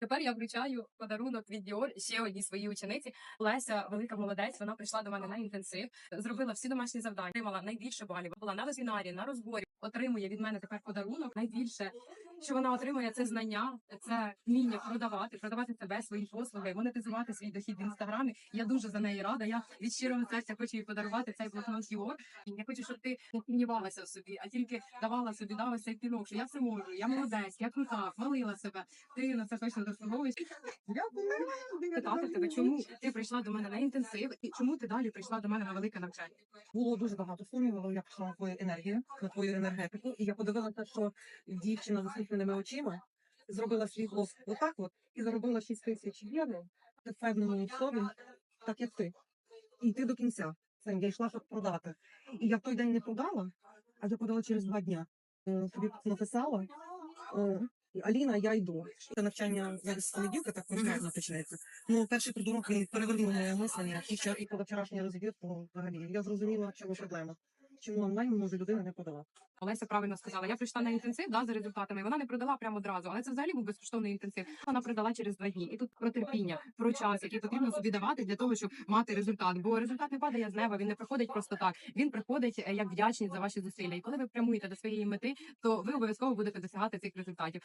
Тепер я вручаю подарунок від Діор ще одній своїй учениці. Леся, велика молодець. Вона прийшла до мене на інтенсив, зробила всі домашні завдання, отримала найбільше балів. Була на вебінарі, на розборі. Отримує від мене тепер подарунок. Найбільше, що вона отримує, це знання, це вміння продавати, продавати себе, свої послуги, монетизувати свій дохід в інстаграмі. Я дуже за неї рада. Я від щирого серця хочу їй подарувати цей блокнот Діор. Я хочу, щоб ти не сумнівалася в собі, а тільки давала собі дала цей пінок, що я це можу, я молодець, я крута, хвалила себе. Ти на це точно заслуговуєш. Питати тебе, чому ти прийшла до мене на інтенсив і чому ти далі прийшла до мене на велике навчання? Було дуже багато сумнівів, я пішла на твою енергію, на твою енергетику, і я подивилася, що дівчина з очима зробила свій голос отак от і заробила 6 тисяч євро, ти впевнена в собі, так як ти. І йти до кінця. Це я йшла, щоб продати. І я в той день не продала, а я продала через два дня. Е, Тобі написала. е, Аліна, я йду. Це навчання зараз понеділка, так конкретно почнеться. Ну, перший придурок він перевернув моє мислення. І ще і позавчорашній розбір, то взагалі я зрозуміла, в чому проблема. Чому онлайн може людина не подала. Олеся правильно сказала. Я прийшла на інтенсив да, за результатами. Вона не продала прямо одразу, але це взагалі був безкоштовний інтенсив. Вона продала через два дні. І тут про терпіння, про час, який потрібно собі давати для того, щоб мати результат. Бо результат не падає з неба, він не приходить просто так. Він приходить е, як вдячність за ваші зусилля. І коли ви прямуєте до своєї мети, то ви обов'язково будете досягати цих результатів.